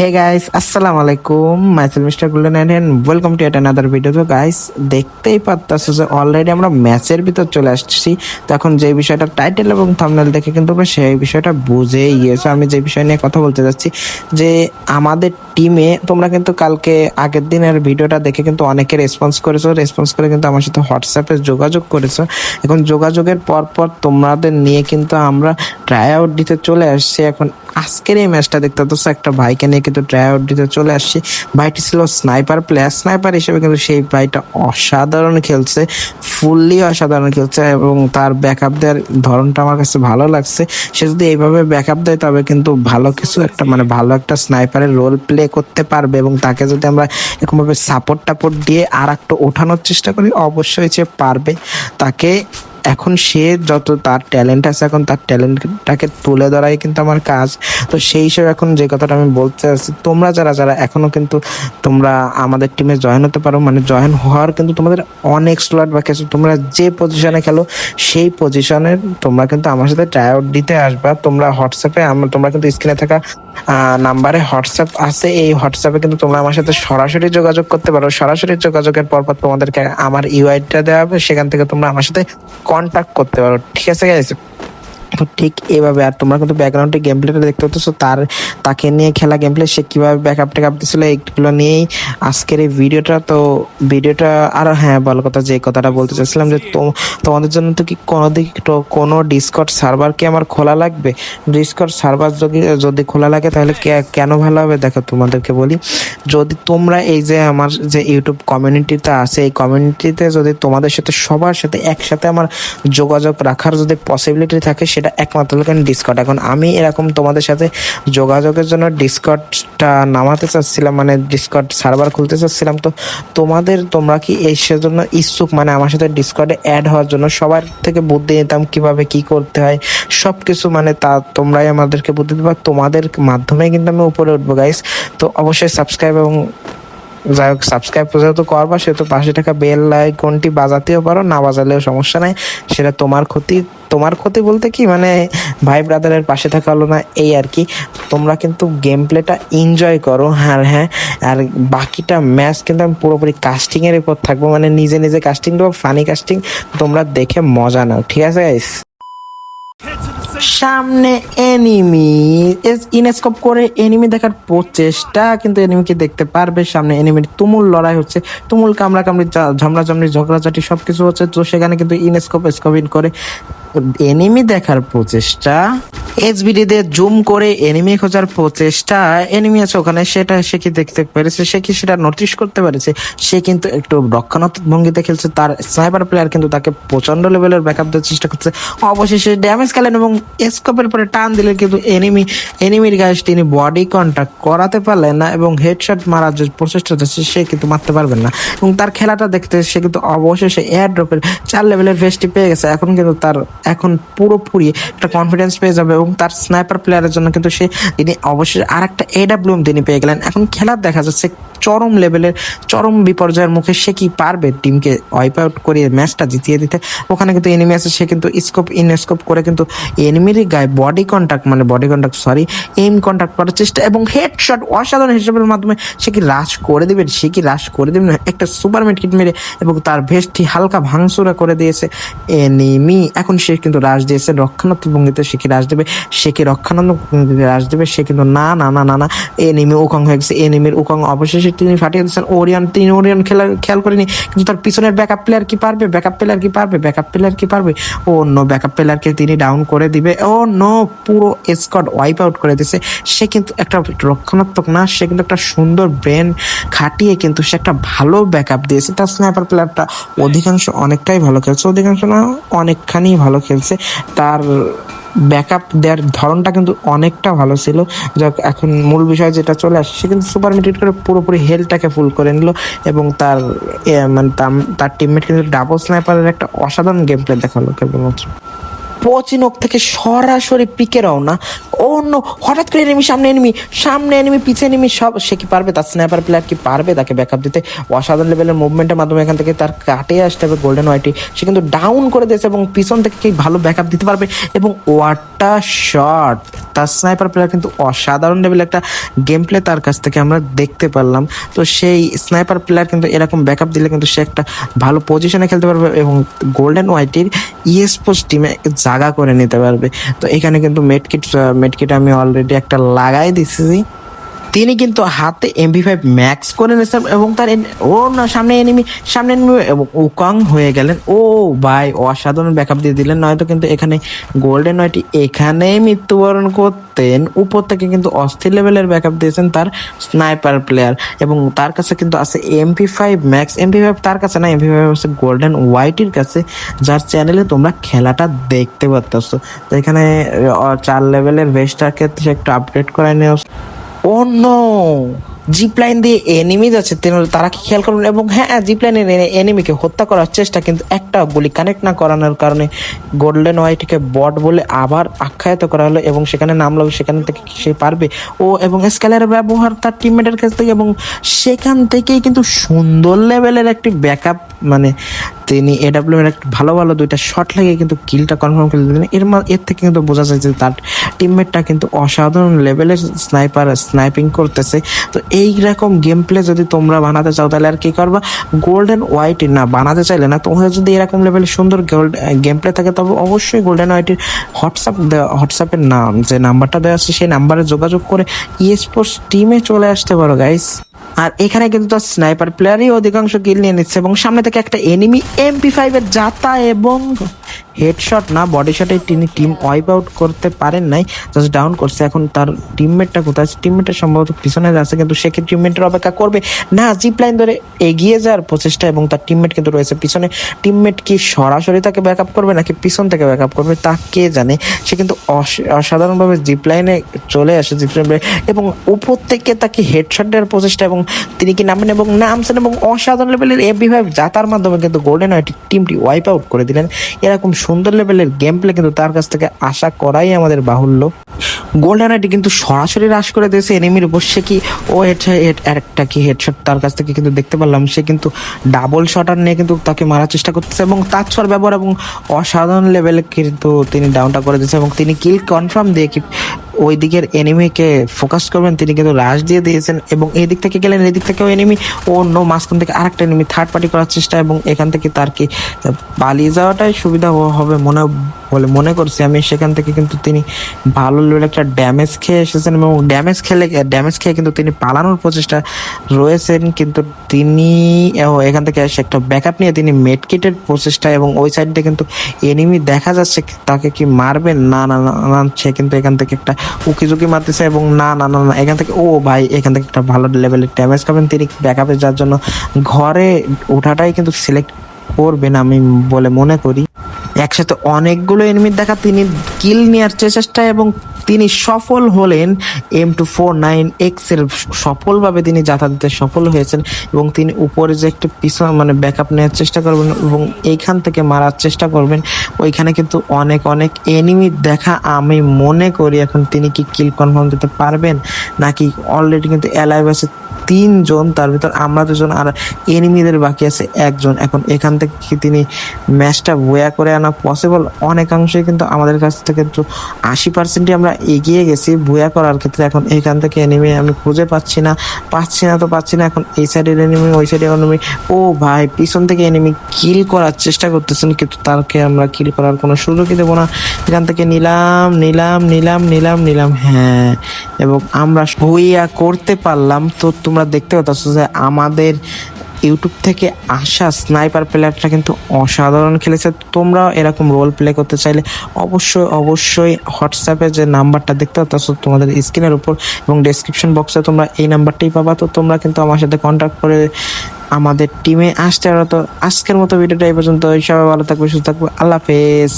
হে guys আসসালামু আলাইকুম myself mister Gulen and welcome to at another video তো guys দেখতেই পারতাছো যে অলরেডি আমরা ম্যাচের ভিতর চলে আসছি। তো এখন যে বিষয়টা টাইটেল এবং থাম্বনেল দেখে কিন্তু তোমরা সেই বিষয়টা বুঝেই গিয়েছো। আমি যে বিষয় নিয়ে কথা বলতে যাচ্ছি, যে আমাদের টিমে তোমরা কিন্তু কালকে আগের দিনের ভিডিওটা দেখে কিন্তু অনেকে রেসপন্স করেছ। রেসপন্স করে কিন্তু আমার সাথে হোয়াটসঅ্যাপে যোগাযোগ করেছ। এখন যোগাযোগের পর পর তোমাদের নিয়ে কিন্তু আমরা ট্রাই আউট দিতে চলে আসছি। এখন আজকের এই ম্যাচটা দেখতে তো একটা ভাইকে নিয়ে কিন্তু ট্রাই আউট দিতে চলে আসছি। ভাইটি ছিল স্নাইপার প্লেয়ার স্নাইপার হিসেবে কিন্তু সেই ভাইটা অসাধারণ খেলছে ফুললি অসাধারণ খেলছে এবং তার ব্যাকআপ দেওয়ার ধরনটা আমার কাছে ভালো লাগছে। সে যদি এইভাবে ব্যাকআপ দেয়, তবে কিন্তু ভালো কিছু একটা মানে ভালো একটা স্নাইপারের রোল প্লে করতে পারবে এবং তাকে যদি আমরা এরকমভাবে সাপোর্ট টাপোর্ট দিয়ে আর একটু ওঠানোর চেষ্টা করি, অবশ্যই সে পারবে। তাকে এখন সে যত তার ট্যালেন্ট আছে, এখন তার ট্যালেন্টটাকে তুলে ধরাই কিন্তু আমার কাজ। তো সেই হিসেবে এখন যে কথাটা আমি বলতে চাচ্ছি, তোমরা যারা যারা এখনও কিন্তু তোমরা আমাদের টিমে জয়েন হতে পারো মানে জয়েন হওয়ার কিন্তু তোমাদের অনেক স্লট বাকি আছে। তোমরা যে পজিশনে খেলো, সেই পজিশনে তোমরা কিন্তু আমার সাথে ট্রাই আউট দিতে আসবা। তোমরা হোয়াটসঅ্যাপে তোমরা কিন্তু স্ক্রিনে থাকা নাম্বারে হোয়াটসঅ্যাপ আছে। এই হোয়াটসঅ্যাপে কিন্তু তোমরা আমার সাথে সরাসরি যোগাযোগ করতে পারো। সরাসরি যোগাযোগের পর তোমাদেরকে আমার ইউআইটা দেওয়া হবে। সেখান থেকে তোমরা আমার সাথে কন্ট্যাক্ট করতে পারো। ঠিক আছে গাইস তো ঠিক এভাবে, আর তোমরা কিন্তু ব্যাকগ্রাউন্ডে গেম প্লেটা দেখতে পাচ্ছ, তার, তাকে নিয়ে খেলা গেম প্লে সে কীভাবে ব্যাকআপ টেকআপ দিছিল, এইগুলো নিয়েই আজকের এই ভিডিওটা তো ভিডিওটা আর হ্যাঁ বল কথা, যে কথাটা বলতে চাইছিলাম যে তোমাদের জন্য তো কি কোনো দিক কোনো ডিসকট সার্ভার কি আমার খোলা লাগবে? ডিসকট সার্ভার যদি যদি খোলা লাগে, তাহলে কেন ভালো হবে? দেখো, তোমাদেরকে বলি, যদি তোমরা এই যে আমার যে ইউটিউব কমিউনিটিতে আছে, এই কমিউনিটিতে যদি তোমাদের সাথে, সবার সাথে একসাথে আমার যোগাযোগ রাখার যদি পসিবিলিটি থাকে, সেটা একমাত্র কেন ডিসকট এখন আমি এরকম তোমাদের সাথে যোগাযোগের জন্য ডিসকটটা নামাতে চাচ্ছিলাম মানে ডিসকট সার্ভার খুলতে চাচ্ছিলাম, তো তোমাদের তোমরা কি এই সেজন্য ইচ্ছুক? মানে আমার সাথে ডিসকটে অ্যাড হওয়ার জন্য সবার থেকে বুদ্ধি নিতাম কীভাবে কি করতে হয় সব কিছু মানে তা তোমরাই আমাদেরকে বুদ্ধি দেবা। তোমাদের মাধ্যমে কিন্তু আমি উপরে উঠবো গাইস তো অবশ্যই সাবস্ক্রাইব এবং যাই হোক সাবস্ক্রাইব যেহেতু করবা, সেহেতু পাশে থাকা বেল আইকনটি বাজাতেও পারো, না বাজালেও সমস্যা নাই। সেটা তোমার ক্ষতি তোমার ক্ষতি বলতে কি মানে ভাই ব্রাদারের পাশে থাকা হলো না, এই আর কি। তোমরা কিন্তু গেম প্লেটা এনজয় করো হ্যাঁ হ্যাঁ আর বাকিটা ম্যাচ কিন্তু আমি পুরোপুরি কাস্টিংয়ের উপর থাকব মানে নিজে নিজে কাস্টিং দেবো ফানি কাস্টিং তোমরা দেখে মজা নাও, ঠিক আছে গাইস সামনে এনিমি ইনস্কোপ করে এনিমি দেখার প্রচেষ্টা, কিন্তু এনিমিকে দেখতে পারবে। সামনে এনিমির তুমুল লড়াই হচ্ছে। তুমুল কামড়া কামড়ি ঝামড়া ঝামড়ি ঝগড়াঝাটি সবকিছু হচ্ছে। তো সেখানে কিন্তু ইনস্কোপ, স্কোপিন করে এনিমি দেখার প্রচেষ্টা। এইচবিডি দিয়ে জুম করে এনিমি খোঁজার প্রচেষ্টা, এনিমি আছে ওখানে, সেটা সে কি দেখতে পেরেছে, সে কি সেটা নোটিশ করতে পেরেছে? সে কিন্তু একটু রক্ষণাত্মক ভঙ্গিতে খেলছে তার স্নাইপার প্লেয়ার কিন্তু তাকে প্রচণ্ড লেভেলের ব্যাকআপ দেওয়ার চেষ্টা করছে। অবশেষে ড্যামেজ খেলেন এবং স্কোপের পরে টান দিলে কিন্তু এনিমি, এনিমির গায়ে তিনি বডি কন্ট্যাক্ট করাতে পারলেন না এবং হেডশট মারার যে প্রচেষ্টা হচ্ছে সে কিন্তু মারতে পারবেন না। এবং তার খেলাটা দেখতে সে কিন্তু অবশেষে এয়ার ড্রপের চার লেভেলের ভেস্টটি পেয়ে গেছে। এখন কিন্তু তার, এখন পুরোপুরি একটা কনফিডেন্স পেয়ে যাবে এবং তার স্নাইপার প্লেয়ারের জন্য কিন্তু সে তিনি অবশ্যই আর একটা এডাব্লিউএম তিনি পেয়ে গেলেন। এখন খেলার দেখা যাচ্ছে চরম লেভেলের, চরম বিপর্যয়ের মুখে সে কি পারবে? টিমকে ওয়াইপ আউট করিয়ে ম্যাচটা জিতিয়ে দিতে। ওখানে কিন্তু এনিমি আছে, সে কিন্তু স্কোপ ইন স্কোপ করে কিন্তু এনিমির গায়ে বডি কন্ট্যাক্ট মানে body contact sorry M contact করার চেষ্টা এবং হেডশট অসাধারণ হিসেবের মাধ্যমে সে কি রাশ করে দিবে? সে কি রাশ করে দিবে? না একটা সুপার কিট মেরে এবং তার ভেস্টটি হালকা ভাঙচুরা করে দিয়েছে এনিমি এখন সে কিন্তু রাশ দিয়েছে, রক্ষণাত্মক ভঙ্গিতে সে কি রাশ দেবে? সে কি রক্ষণাত্মক ভঙ্গিতে রাশ দেবে? সে কিন্তু না না না না না এনিমি উকং হয়ে গেছে। এনিমির উকং অবশেষে তিনি ফাটিয়ে দিচ্ছেন ওরিয়ন, তিনি ওরিয়ন খেলা, খেয়াল করেনি, কিন্তু তার পিছনের ব্যাকআপ প্লেয়ার কি পারবে? ব্যাকআপ প্লেয়ার কি পারবে? ব্যাকআপ প্লেয়ার কি পারবে? ও নো ব্যাকআপ প্লেয়ারকে তিনি ডাউন করে দিবে। ও নো পুরো স্কোয়াড ওয়াইপ আউট করে দিছে। সে কিন্তু একটা রক্ষণাত্মক না, সে কিন্তু একটা সুন্দর ব্রেন খাটিয়ে কিন্তু সে একটা ভালো ব্যাকআপ দিয়েছে। তার স্নাইপার প্লেয়ারটা অধিকাংশ অনেকটাই ভালো খেলছে। অধিকাংশ না, অনেকখানি ভালো খেলছে। তার ব্যাকআপ দেওয়ার ধরনটা কিন্তু অনেকটা ভালো ছিল। যাক, এখন মূল বিষয় যেটা চলে আসছে, সে কিন্তু সুপার মিডিট করে পুরোপুরি হেলটাকে ফুল করে নিল এবং তার মানে তার টিমমেট কিন্তু ডাবল স্নাইপারের একটা অসাধারণ গেম প্লে দেখাল কেবলমাত্র। পচিনক থেকে সরাসরি পিকে রওনা। অন্য, হঠাৎ করে এনিমি সামনে এনিমি সামনে এনিমি পিছে এনিমি সব সে কি পারবে? তার স্ন্যাপার প্লেয়ার কি পারবে তাকে ব্যাকআপ দিতে? অসাধারণ লেভেলের মুভমেন্টের মাধ্যমে এখান থেকে তার কাটে আসতে হবে গোল্ডেন হোয়াইটি সে কিন্তু ডাউন করে দিয়েছে এবং পিছন থেকে কি ভালো ব্যাকআপ দিতে পারবে। এবং ওয়াটা শট তার স্নাইপার প্লেয়ার কিন্তু অসাধারণ লেভেলের একটা গেম প্লে তার কাছ থেকে আমরা দেখতে পারলাম। তো সেই স্নাইপার প্লেয়ার কিন্তু এরকম ব্যাকআপ দিলে কিন্তু সে একটা ভালো পজিশনে খেলতে পারবে এবং গোল্ডেন হোয়াইটির ইএসপোর্টস টিমে জায়গা করে নিতে পারবে। তো এখানে কিন্তু মেটকিট মেটকিট আমি অলরেডি একটা লাগাই দিছি। তিনি কিন্তু হাতে এমভি ফাইভ ম্যাক্স করে নিয়েছেন এবং তার ও না, সামনে এনিমি সামনে enemy এবং উকাং হয়ে গেলেন। ও ভাই, অসাধারণ ব্যাকআপ দিয়ে দিলেন। নয়তো কিন্তু এখানে গোল্ডেন ওয়াইটি এখানেই মৃত্যুবরণ করতেন। উপর থেকে কিন্তু অস্থির লেভেলের ব্যাকআপ দিয়েছেন তার স্নাইপার প্লেয়ার এবং তার কাছে কিন্তু আছে MP five max MP five তার কাছে না এমপি ফাইভ আছে গোল্ডেন হোয়াইটির কাছে। যার চ্যানেলে তোমরা খেলাটা দেখতে পারতেছো। তো এখানে চার লেভেলের ভেস্টারকে একটু আপডেট করে নেওয়া ও নো জিপ লাইন দিয়ে এনিমি যাচ্ছে তারা কি খেয়াল করবেন? এবং হ্যাঁ জিপ লাইনের এনিমিকে হত্যা করার চেষ্টা, কিন্তু একটা গুলি কানেক্ট না করানোর কারণে গোল্ডেন হোয়াইটকে বট বলে আবার আখ্যায়িত করা হলো, এবং সেখানে নামলো সেখান থেকে সে পারবে? ও এবং স্কেলের ব্যবহার তার টিমমেটের কাছ থেকে, এবং সেখান থেকেই কিন্তু সুন্দর লেভেলের একটি ব্যাকআপ মানে তিনি এডাব্লিউ এর একটা ভালো ভালো দুইটা শট লাগে কিন্তু কিলটা কনফার্ম করে দিলেন। এর এর থেকে কিন্তু বোঝা যায় যে তার টিমমেটটা কিন্তু অসাধারণ লেভেলের স্নাইপার স্নাইপিং করতেছে। তো এই রকম গেম প্লে যদি তোমরা বানাতে চাও, তাহলে আর কি করবা? গোল্ডেন হোয়াইট না, বানাতে চাইলে না তোমাদের যদি এরকম লেভেলের সুন্দর গোল্ড গেম প্লে থাকে, তবে অবশ্যই গোল্ডেন হোয়াইটের হোয়াটসঅ্যাপ দেওয়া হোয়াটসঅ্যাপের নাম, যে নাম্বারটা দেওয়া আছে, সেই নাম্বারে যোগাযোগ করে ই স্পোর্টস টিমে চলে আসতে পারো গাইস আর এখানে কিন্তু তার স্নাইপার প্লেয়ারই অধিকাংশ কিল নিয়ে নিচ্ছে এবং সামনে থেকে একটা এনিমি এমপি ফাইভের যাতা এবং হেডশট না বডি শটে তিনি টিম ওয়াইপ আউট করতে পারেন নাই জাস্ট ডাউন করছে। এখন তার টিমমেটটা কোথায়? টিমমেটের সম্ভবত পিছনে আছে কিন্তু সে কি টিমমেটের অপেক্ষা করবে। না জিপ লাইন ধরে এগিয়ে যাওয়ার প্রচেষ্টা এবং তার টিমমেট কিন্তু রয়েছে পিছনে। টিমমেট কি সরাসরি তাকে ব্যাকআপ করবে, নাকি পিছন থেকে ব্যাকআপ করবে, তা কে জানে? সে কিন্তু অস- অসাধারণভাবে জিপ লাইনে চলে আসে জিপ লাইনে এবং উপর থেকে তাকে হেডশট দেওয়ার প্রচেষ্টা এবং তিনি কি নামেন এবং নামছেন এবং অসাধারণ লেভেলের এফবি ফাইভ যাতার মাধ্যমে কিন্তু গোল্ডেন টিমটি ওয়াইপ আউট করে দিলেন। এরকম সুন্দর লেভেলের গেম প্লে কিন্তু তার কাছ থেকে আশা করাই আমাদের বাহুল্য। গোল্ডেন আইটি কিন্তু সরাসরি হ্রাস করে দিয়েছে এনিমির উপর। সে কি ও হেড একটা কি হেডশট তার কাছ থেকে কিন্তু দেখতে পারলাম। সে কিন্তু ডাবল শটার নিয়ে কিন্তু তাকে মারার চেষ্টা করতেছে এবং তার ছর ব্যবহার এবং অসাধারণ লেভেলে কিন্তু তিনি ডাউনটা করে দিয়েছে এবং তিনি কিল কনফার্ম দিয়ে ওই দিকের এনিমিকে ফোকাস করবেন, তিনি কিন্তু রাশ দিয়ে দিয়েছেন এবং এই দিক থেকে গেলেন, এই দিক থেকেও এনিমি অন্য মাঝখান থেকে আরেকটা এনিমি থার্ড পার্টি করার চেষ্টা এবং এখান থেকে তার কি পালিয়ে যাওয়াটাই সুবিধা হবে মনে বলে মনে করছি আমি, সেখান থেকে কিন্তু তিনি ভালো লেভেল একটা ড্যামেজ খেয়ে এসেছেন এবং ড্যামেজ খেলে ড্যামেজ খেয়ে কিন্তু তিনি পালানোর প্রচেষ্টা রয়েছেন। কিন্তু তিনি এখান থেকে এসে একটা ব্যাকআপ নিয়ে তিনি মেডকিটের প্রচেষ্টা এবং ওই সাইডে কিন্তু এনিমি দেখা যাচ্ছে, তাকে কি মারবেন না না না সে কিন্তু এখান থেকে একটা উকি ঝুঁকি মারতেছে এবং না না না না, এখান থেকে, ও ভাই, এখান থেকে একটা ভালো লেভেলের ড্যামেজ খাবেন তিনি ব্যাকআপে যাওয়ার জন্য ঘরে ওঠাটাই কিন্তু সিলেক্ট করবেন আমি বলে মনে করি। একসাথে অনেকগুলো এনিমির দেখা, তিনি কিল নেওয়ার চেষ্টা এবং তিনি সফল হলেন। এম টু ফোর নাইন এক্সের সফলভাবে তিনি যাতা দিতে সফল হয়েছেন এবং তিনি উপরে যে একটু পিছন মানে ব্যাকআপ নেওয়ার চেষ্টা করবেন এবং এইখান থেকে মারার চেষ্টা করবেন, ওইখানে কিন্তু অনেক অনেক এনিমি দেখা আমি মনে করি। এখন তিনি কি কিল কনফার্ম দিতে পারবেন? নাকি অলরেডি কিন্তু অ্যালাইভ আছে তিনজন, তার ভিতর আমরা দুজন আর এনিমিদের বাকি আছে একজন। এখন এখান থেকে কি তিনি ম্যাচটা বয়া করে আনা পসিবল অনেকাংশই কিন্তু আমাদের কাছ থেকে তো আশি পার্সেন্টই আমরা এগিয়ে গেছি বয়া করার ক্ষেত্রে। এখন এখান থেকে এনিমি আমি খুঁজে পাচ্ছি না। পাচ্ছি না তো পাচ্ছি না। এখন এই সাইডের এনিমি ওই সাইডের এনিমি ও ভাই, পিছন থেকে এনিমি কিল করার চেষ্টা করতেছেন, কিন্তু তাকে আমরা কিল করার কোনো সুযোগই দেবো না। এখান থেকে নিলাম নিলাম নিলাম নিলাম নিলাম। হ্যাঁ এবং আমরা বইয়া করতে পারলাম, তো তোমরা দেখতে পাচ্ছ যে আমাদের ইউটিউব থেকে আসা স্নাইপার প্লেয়ারটা কিন্তু অসাধারণ খেলেছে। তোমরাও এরকম রোল প্লে করতে চাইলে অবশ্যই অবশ্যই হোয়াটসঅ্যাপে যে নাম্বারটা দেখতে পাচ্ছ তোমাদের স্ক্রিনের উপর এবং ডেসক্রিপশন বক্সে তোমরা এই নাম্বারটাই পাবা। তো তোমরা কিন্তু আমার সাথে কন্ট্যাক্ট করে আমাদের টিমে আসতে পারো। তো আজকের মতো ভিডিওটা এই পর্যন্ত সবাই ভালো থাকবে, সুস্থ থাকবে। আল্লাহ হাফেজ।